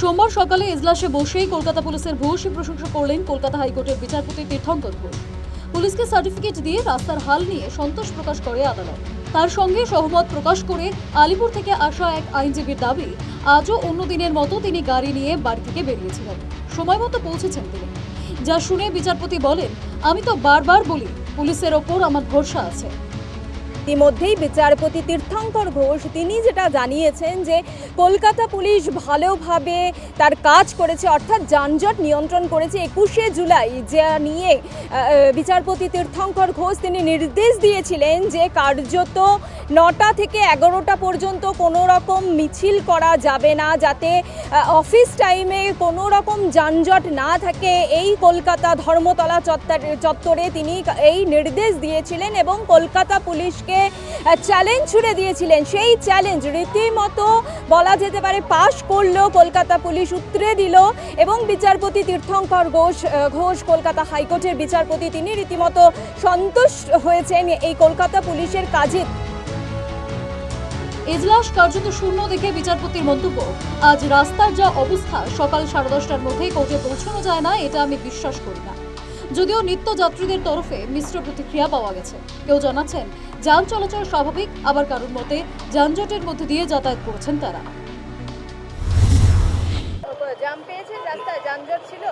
সোমবার সকালে এজলাসে বসেই কলকাতা পুলিশের ভূয়সী প্রশংসা করলেন কলকাতা হাইকোর্টের বিচারপতি তীর্থঙ্কর ঘোষ। পুলিশকে সার্টিফিকেট দিয়ে রাস্তার হাল নিয়ে সন্তোষ প্রকাশ করে আদালত। তার সঙ্গে সহমত প্রকাশ করে আলিপুর থেকে আসা এক আইনজীবীর দাবি, আজও অন্য দিনের মতো তিনি গাড়ি নিয়ে বাড়ি থেকে বেরিয়েছিলেন। সময় মতো পৌঁছেছেন তিনি। যা শুনে বিচারপতি বলেন, আমি তো বারবার বলি, পুলিশের ওপর আমার ভরসা আছে। ইতিমধ্যেই বিচারপতি তীর্থঙ্কর ঘোষ, তিনি যেটা জানিয়েছেন যে কলকাতা পুলিশ ভালোভাবে তার কাজ করেছে, অর্থাৎ যানজট নিয়ন্ত্রণ করেছে একুশে জুলাই, যা নিয়ে বিচারপতি তীর্থঙ্কর ঘোষ তিনি নির্দেশ দিয়েছিলেন যে কার্যত নটা থেকে এগারোটা পর্যন্ত কোনো রকম মিছিল করা যাবে না, যাতে অফিস টাইমে কোনো রকম যানজট না থাকে। এই কলকাতা ধর্মতলা চত্বর তিনি এই নির্দেশ দিয়েছিলেন এবং কলকাতা পুলিশকে চ্যালেঞ্জ ছুড়ে দিয়েছিলেন। সেই চ্যালেঞ্জ রীতিমতো বলা যেতে পারে পাশ করল, কলকাতা পুলিশ উত্তরে দিল এবং বিচারপতি তীর্থঙ্কর ঘোষ ঘোষ, কলকাতা হাইকোর্টের বিচারপতি, তিনি রীতিমতো সন্তুষ্ট হয়েছেন এই কলকাতা পুলিশের কাজে। এজলাস কার্যত শূন্য দেখে বিচারপতির মন্তব্য। আজ রাস্তার যা অবস্থা, সকাল সাড়ে দশটার মধ্যেই কোর্টে পৌঁছানো যায় না, এটা আমি বিশ্বাস করি না। যদিও নিত্য যাত্রীদের তরফে মিশ্র প্রতিক্রিয়া পাওয়া গেছে। কেউ জানাচ্ছেন যান চলাচল স্বাভাবিক আবার কারোর মতে যানজটের মধ্যে দিয়ে যাতায়াত করছেন তারা। জাম পেয়েছেন রাস্তায় যানজট ছিল?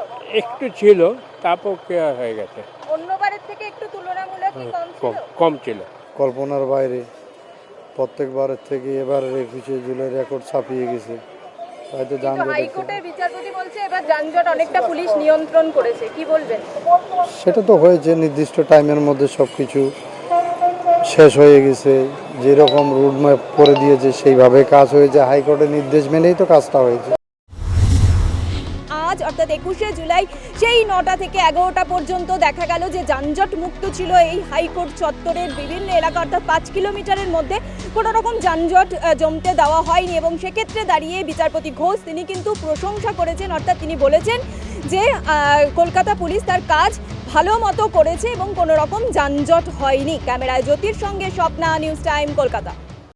একটু ছিল তারপর হয়ে গেছে। অন্যবারের থেকে একটু তুলনামূলক কম কম ছিল। কল্পনার বাইরে। প্রত্যেকবারের থেকে এবারের একুশে জুলাই রেকর্ড ছাপিয়ে গেছে। হয়তো যানজট হাইকোর্টের বিচারপতি বলছে এবার যানজট অনেকটা পুলিশ নিয়ন্ত্রণ করেছে। কি বলবেন? সেটা তো হয়েছে নির্দিষ্ট টাইমের মধ্যে সব কিছু শেষ হয়ে গেছে, যেরকম রুট ম্যাপ করে দিয়েছে, সেইভাবে কাজ হয়েছে। হাইকোর্টের নির্দেশ মেনেই তো কাজটা হয়েছে। আজ অর্থাৎ একুশে জুলাই, সেই নটা থেকে এগারোটা পর্যন্ত দেখা গেল যে যানজট মুক্ত ছিল এই হাইকোর্ট চত্বরের বিভিন্ন এলাকা, অর্থাৎ পাঁচ কিলোমিটারের মধ্যে। কোনো রকম যানজট জমতে দেওয়া হয়নি এবং সেক্ষেত্রে দাঁড়িয়ে বিচারপতি ঘোষ, তিনি কিন্তু প্রশংসা করেছেন। অর্থাৎ তিনি বলেছেন যে কলকাতা পুলিশ তার কাজ ভালো মতো করেছে এবং কোনো রকম যানজট হয়নি। ক্যামেরায় জ্যোতির সঙ্গে স্বপ্না, নিউজ টাইম, কলকাতা।